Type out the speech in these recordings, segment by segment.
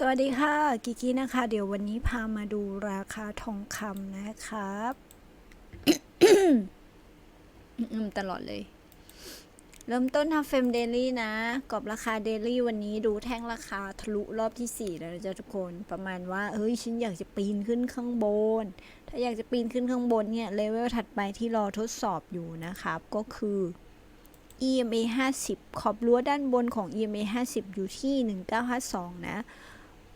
สวัสดีค่ะ กิกี้นะคะ เดี๋ยววันนี้พามาดูราคาทองคำนะครับอืมตลอดเลย เริ่มต้นทำเฟรมเดลี่นะกรอบราคาเดลี่วันนี้ดูแท่งราคาทะลุรอบที่ 4 แล้วนะจ๊ะทุกคนประมาณว่า เฮ้ย ฉันอยากจะปีนขึ้นข้างบน ถ้าอยากจะปีนขึ้นข้างบนเนี่ย เลเวลถัดไปที่รอทดสอบอยู่นะครับ ก็คือ EMA 50 ขอบรั้วด้านบนของ EMA 50 อยู่ที่ 1952 นะ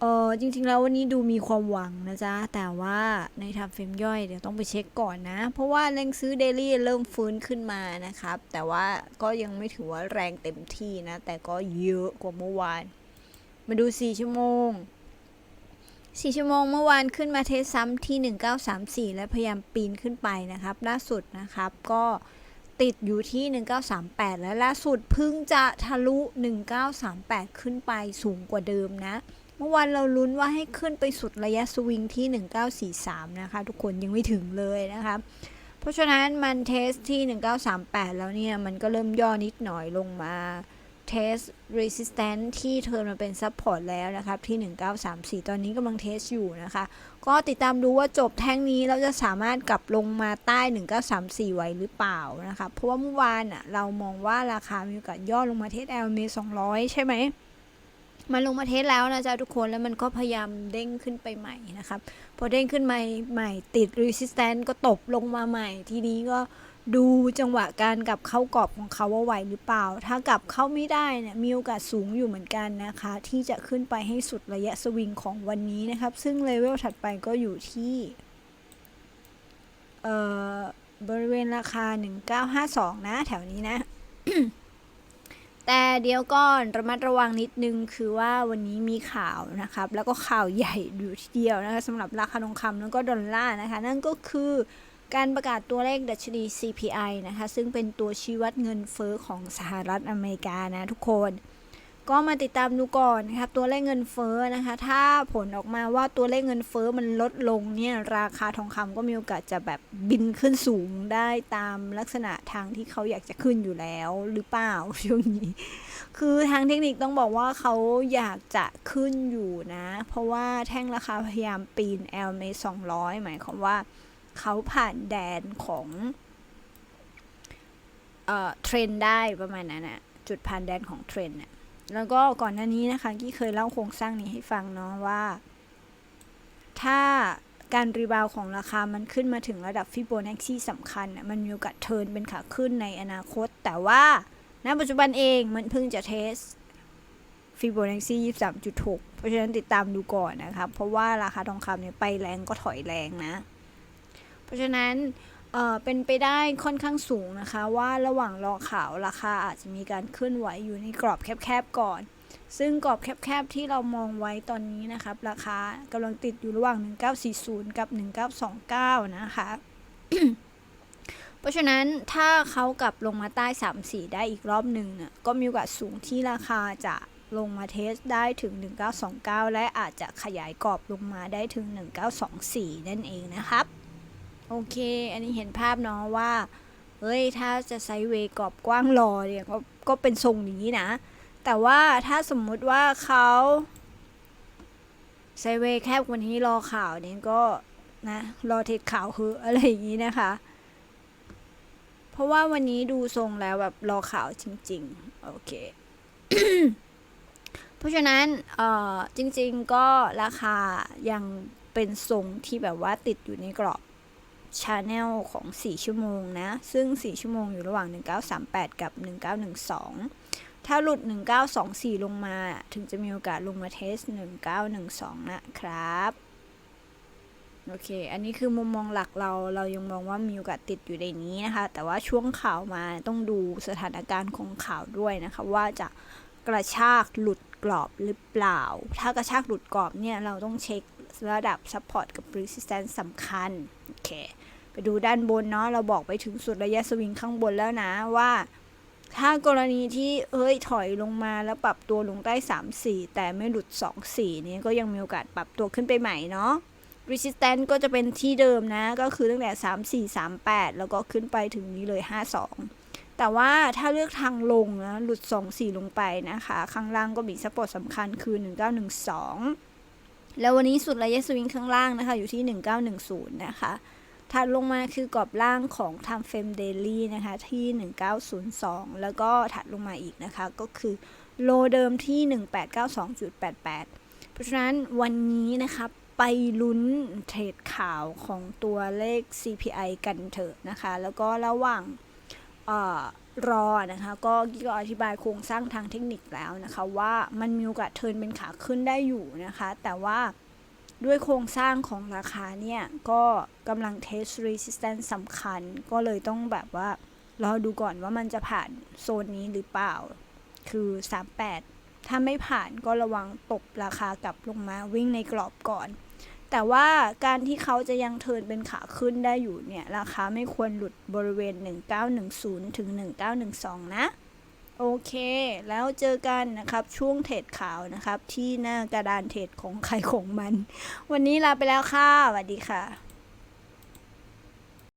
เออจริงๆแล้ววันนี้ดูมีความหวังนะจ๊ะ แต่ว่าในทำเฟรมย่อยเดี๋ยวต้องไปเช็คก่อนนะ เพราะว่าแรงซื้อเดลี่เริ่มฟื้นขึ้นมานะครับ แต่ว่าก็ยังไม่ถือว่าแรงเต็มที่นะ แต่ก็เยอะกว่าเมื่อวาน มาดู 4 ชั่วโมง 4 ชั่วโมงเมื่อวานขึ้นมาเทสซ้ำที่ 1934 และพยายามปีนขึ้นไปนะครับ ล่าสุดนะครับก็ติดอยู่ที่ 1938 และล่าสุดเพิ่งจะทะลุ 1938 ขึ้นไปสูงกว่าเดิมนะ เมื่อวานเราลุ้นว่าให้ขึ้นไปสุดระยะสวิงที่ 1943 นะคะ ทุกคนยังไม่ถึงเลยนะคะเพราะฉะนั้นมันเทสที่ 1938 แล้วเนี่ย มันก็เริ่มย่อนิดหน่อยลงมาเทส resistance ที่เทิร์นมาเป็น support แล้วนะครับ ที่ 1934 ตอนนี้กำลังเทสอยู่นะคะ ก็ติดตามดูว่าจบแท่งนี้เราจะสามารถกลับลงมาใต้ 1934 ไว้หรือเปล่านะคะ เพราะว่าเมื่อวานอะเรามองว่าราคามีโอกาสย่อลงมาเทส LMA 200 ใช่ไหม มันลงมาเทสแล้วนะจ๊ะทุกคนแล้วมันก็พยายามเด้งขึ้นไปใหม่นะครับ พอเด้งขึ้นมาใหม่ติด resistance ก็ตบลงมาใหม่ ทีนี้ก็ดูจังหวะการกลับเข้ากรอบของเขาว่าไหวหรือเปล่า ถ้ากลับเข้าไม่ได้เนี่ยมีโอกาสสูงอยู่เหมือนกันนะคะ ที่จะขึ้นไปให้สุดระยะสวิงของวันนี้นะครับ ซึ่งเลเวลถัดไปก็อยู่ที่เอ่อบริเวณราคา 1952 นะ แถวนี้นะ แต่เดี๋ยวก่อนระมัดระวังนิดนึงคือว่าวันนี้มีข่าวนะครับ แล้วก็ข่าวใหญ่อยู่ทีเดียวนะคะสำหรับราคาทองคำแล้วก็ดอลลาร์นะคะ นั่นก็คือการประกาศตัวเลขดัชนี CPI นะคะ ซึ่งเป็นตัวชี้วัดเงินเฟอ้อของสหรัฐอเมริกานะทุกคน ก็มาติดตามดูก่อนนะครับตัวเลขเงินเฟ้อนะคะ ถ้าผลออกมาว่าตัวเลขเงินเฟ้อมันลดลงเนี่ยราคาทองคำก็มีโอกาสจะแบบบินขึ้นสูงได้ตามลักษณะทางที่เขาอยากจะขึ้นอยู่แล้วหรือเปล่าช่วงนี้ คือทางเทคนิคต้องบอกว่าเขาอยากจะขึ้นอยู่นะ เพราะว่าแท่งราคาพยายามปีน l m 200 หมายความว่าเขาผ่านแดนของเอ่อเทรนได้ประมาณนั้นนะจุดผ่านแดนของเทรนน่ะ แล้วก็ก่อนหน้านี้นะคะที่เคยเล่าโครงสร้างนี้ให้ฟังเนาะว่า ถ้าการรีบาวของราคามันขึ้นมาถึงระดับฟิโบนัชชีสำคัญ มันมีโอกาสเทิร์นเป็นขาขึ้นในอนาคต แต่ว่าณปัจจุบันเองมันเพิ่งจะเทสฟิโบนัชชี23.6 เพราะฉะนั้นติดตามดูก่อนนะครับ เพราะว่าราคาทองคำเนี่ยไปแรงก็ถอยแรงนะ เพราะฉะนั้น เอ่อเป็นไปได้ค่อนข้างสูงนะคะ ว่าระหว่างรอข่าวราคาอาจจะมีการเคลื่อนไหวอยู่ในกรอบแคบๆก่อน ซึ่งกรอบแคบๆที่เรามองไว้ตอนนี้นะครับ ราคากำลังติดอยู่ระหว่าง 1940 กับ 1929 นะคะเพราะฉะนั้นถ้าเขากลับลงมาใต้ 34 ได้อีกรอบหนึ่งน่ะก็มีโอกาสสูงที่ราคาจะลงมาเทสได้ถึง 1929 และอาจจะขยายกรอบลงมาได้ถึง 1924 นั่นเองนะครับ โอเค อันนี้เห็นภาพเนาะว่า เฮ้ย ถ้าจะไซเวย์กรอบกว้างรอเนี่ยก็ก็เป็นทรงนี้นะ แต่ว่าถ้าสมมุติว่าเขาไซเวย์แคบกว่านี้รอข่าวเนี่ยก็นะ รอเทคข่าวคืออะไรอย่างนี้นะคะ เพราะว่าวันนี้ดูทรงแล้วแบบรอข่าวจริง ๆ โอเคเพราะฉะนั้น เอ่อ จริง ๆ ก็ราคายังเป็นทรงที่แบบว่าติดอยู่ในกรอบ ชาแนลของ 4 ชั่วโมงนะ ซึ่ง 4 ชั่วโมงอยู่ระหว่าง 1938 กับ 1912 ถ้าหลุด 1924 ลงมาถึงจะมีโอกาสลงมาเทส 1912 นะครับ โอเค อันนี้คือมุมมองหลักเรา เรายังมองว่ามีโอกาสติดอยู่ในนี้นะคะ แต่ว่าช่วงข่าวมาต้องดูสถานการณ์ของข่าวด้วยนะคะ ว่าจะกระชากหลุดกรอบหรือเปล่า ถ้ากระชากหลุดกรอบเนี่ยเราต้องเช็ค ระดับ support กับ resistance สำคัญ โอเค ไปดูด้านบนเนาะ เราบอกไปถึงสุดระยะสวิงข้างบนแล้วนะว่า ถ้ากรณีที่เอ้ยถอยลงมาแล้วปรับตัวลงใต้ 3 4 แต่ไม่หลุด 2 4 นี้ก็ยังมีโอกาสปรับตัวขึ้นไปใหม่เนาะ resistance ก็จะเป็นที่เดิมนะ ก็คือตั้งแต่ 3 4 3 8 แล้วก็ขึ้นไปถึงนี้เลย 5 2 แต่ว่าถ้าเลือกทางลงนะ หลุด 2 4 ลงไปนะคะ ข้างล่างก็มีสปอร์ตสำคัญคือ 1912 แล้ววันนี้สุดระยะสวิงข้างล่างนะคะ อยู่ที่ 1910 นะคะถัดลงมาคือกรอบล่างของ Time Frame Daily นะคะที่ 1902 แล้วก็ถัดลงมาอีกนะคะ ก็คือโลเดิมที่ 1892.88 เพราะฉะนั้นวันนี้นะคะไปลุ้นเทรดข่าวของตัวเลข CPI กันเถอะนะคะ แล้วก็ระหว่าง รอนะคะก็กี้ก็อธิบายโครงสร้างทางเทคนิคแล้วนะคะว่ามันมีโอกาสเทิร์นเป็นขาขึ้นได้อยู่นะคะ แต่ว่าด้วยโครงสร้างของราคาเนี่ย ก็กำลังเทส resistance สำคัญ ก็เลยต้องแบบว่า รอดูก่อนว่ามันจะผ่านโซนนี้หรือเปล่า คือ 38 ถ้าไม่ผ่านก็ระวังตกราคากลับลงมาวิ่งในกรอบก่อน แต่ว่าการที่เขาจะยังเทินเป็นขาขึ้นได้อยู่เนี่ย ราคาไม่ควรหลุดบริเวณ 1910 ถึง 1912 นะ โอเค แล้วเจอกันนะครับช่วงเทรดข่าวนะครับ ที่หน้ากระดานเทรดของใครของมัน วันนี้ลาไปแล้วค่ะสวัสดีค่ะ